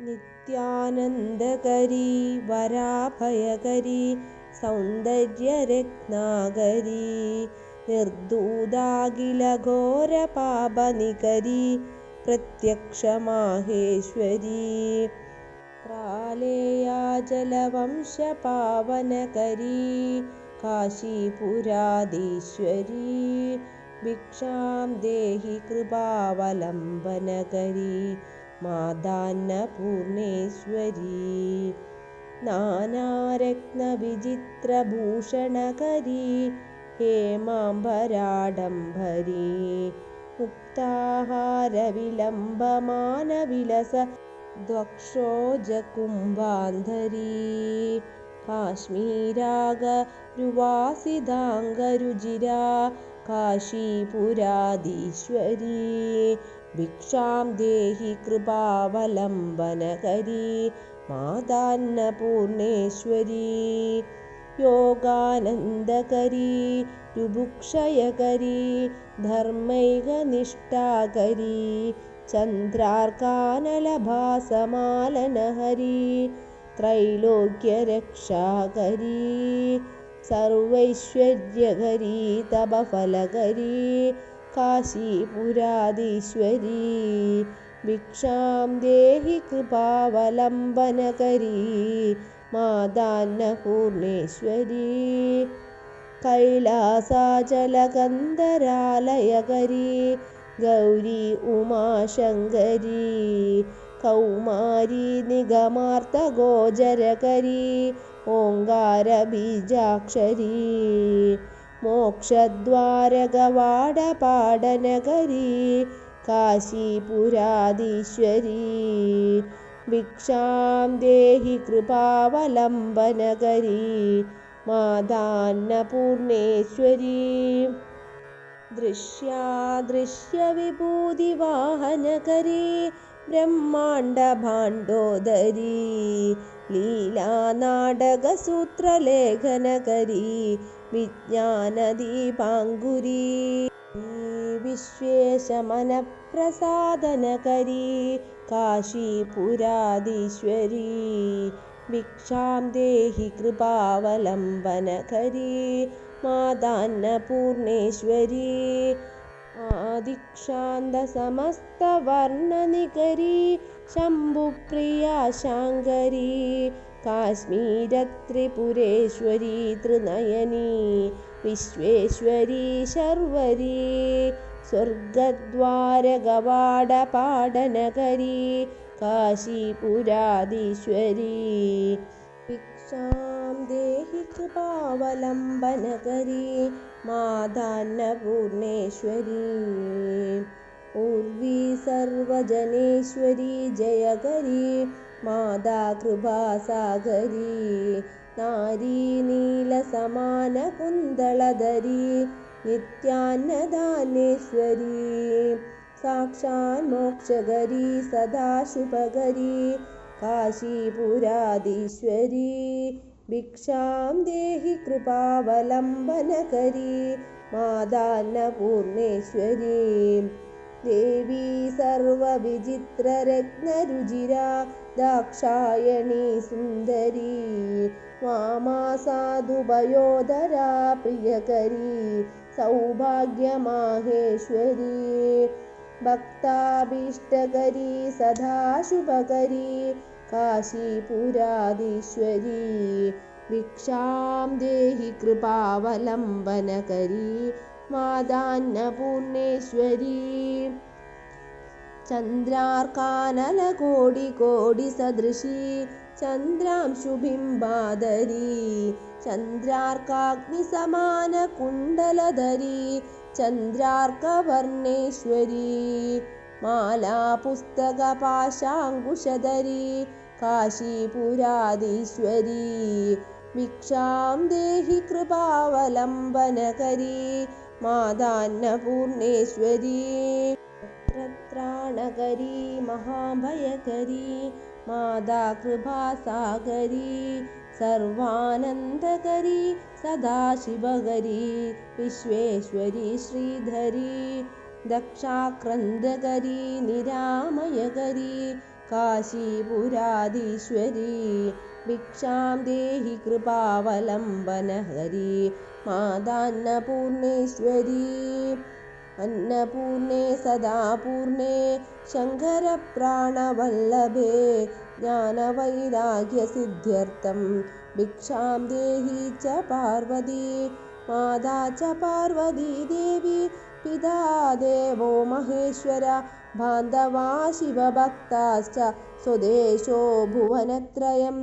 नित्यानन्दकरी वराभयकरी सौन्दर्यरत्नाकरी निर्दूदाखिलघोरपापनिकरी प्रत्यक्षमाहेश्वरी प्रालेयाजलवंशपावनकरी काशीपुराधीश्वरी भिक्षां देहि कृपावलम्बनकरी मादान्नपूर्णेश्वरी। नानारत्नविचित्रभूषणकरी हेमाम्बराडम्बरी। मुक्ताहारविलम्बमानविलसद्वक्षोजकुम्भान्धरी काश्मीरागरुवासिदाङ्गरुजिरा काशीपुराधीश्वरी भिक्षां देहि कृपावलम्बनकरी मादान्नपूर्णेश्वरी। योगानन्दकरी रुभुक्षयकरी धर्मैकनिष्ठाकरी चन्द्रार्कानलभासमालनहरी त्रैलोक्यरक्षाकरी सर्वैश्वर्यकरी तपफलकरी काशीपुराधीश्वरी भिक्षां देहि कृपावलम्बनकरी मादान्नपूर्णेश्वरी कैलासाचलकन्दरालयकरी गौरी उमाशङ्करी कौमारी निगमार्तगोचरकरी ओङ्कारबीजाक्षरी मोक्षद्वारकवाडपाडनकरी काशीपुराधीश्वरी। भिक्षां देहि कृपावलम्बनकरी मादान्नपूर्णेश्वरी। दृश्यादृश्यविभूतिवाहनकरी ब्रह्माण्डभाण्डोदरी लीलानाटकसूत्रलेखनकरी विज्ञानदीपाङ्गुरी विश्वेशमनप्रसादनकरी काशीपुराधीश्वरी भिक्षां देहि कृपावलम्बनकरी मादान्नपूर्णेश्वरी आदिक्षान्तसमस्तवर्णनिकरी शम्भुप्रिया शाङ्करी काश्मीरत्रिपुरेश्वरी त्रिनयनी विश्वेश्वरी शर्वरी स्वर्गद्वारकवाडपाडनकरी काशीपुराधीश्वरी। भिक्षां देहि कृपावलम्बनकरी मादान्नपूर्णेश्वरी उर्वी सर्वजनेश्वरी जयकरी मादा कृपासागरी। नारी नीलसमानकुन्दलधरी नित्यान्नदानेश्वरी। साक्षान्मोक्षकरी सदाशुभकरी काशीपुराधीश्वरी भिक्षां देहि कृपावलम्बनकरी मादान्नपूर्णेश्वरी। देवी सर्वविचित्ररत्नरुजिरा दाक्षायणी सुन्दरी। वामा साधुभयोधरा प्रियकरी सौभाग्यमाहेश्वरी। भक्ताभीष्टकरी सदाशुभकरी काशीपुराधीश्वरी भिक्षां देहि कृपावलम्बनकरी मादान्नपूर्णेश्वरी। चन्द्रार्कानलकोटिकोटिसदृशी चन्द्रांशुबिम्बाधरी चन्द्रार्काग्निसमानकुण्डलधरी चन्द्रार्कवर्णेश्वरी। मालापुस्तकपाशाङ्कुशधरी काशीपुराधीश्वरी। भिक्षां देहि कृपावलम्बनकरी। मादान्नपूर्णेश्वरी। त्राणकरी महाभयकरी। मादा कृपासागरी सर्वानन्दकरी सदाशिवकरी। विश्वेश्वरी श्रीधरी। दक्षाक्रन्दकरी निरामयकरी काशीपुराधीश्वरी भिक्षां देहि कृपावलम्बनहरी मादान्नपूर्णेश्वरी अन्नपूर्णे सदा पूर्णे शङ्करप्राणवल्लभे ज्ञानवैराग्यसिद्ध्यर्थं भिक्षां देहि च पार्वती മാതാ ച പാർവതീ ദേവി പിതാ ദേവോ മഹേശ്വര ബാന്ധവാ ശിവഭക്താശ്ച സ്വദേശോ ഭുവനത്രയം.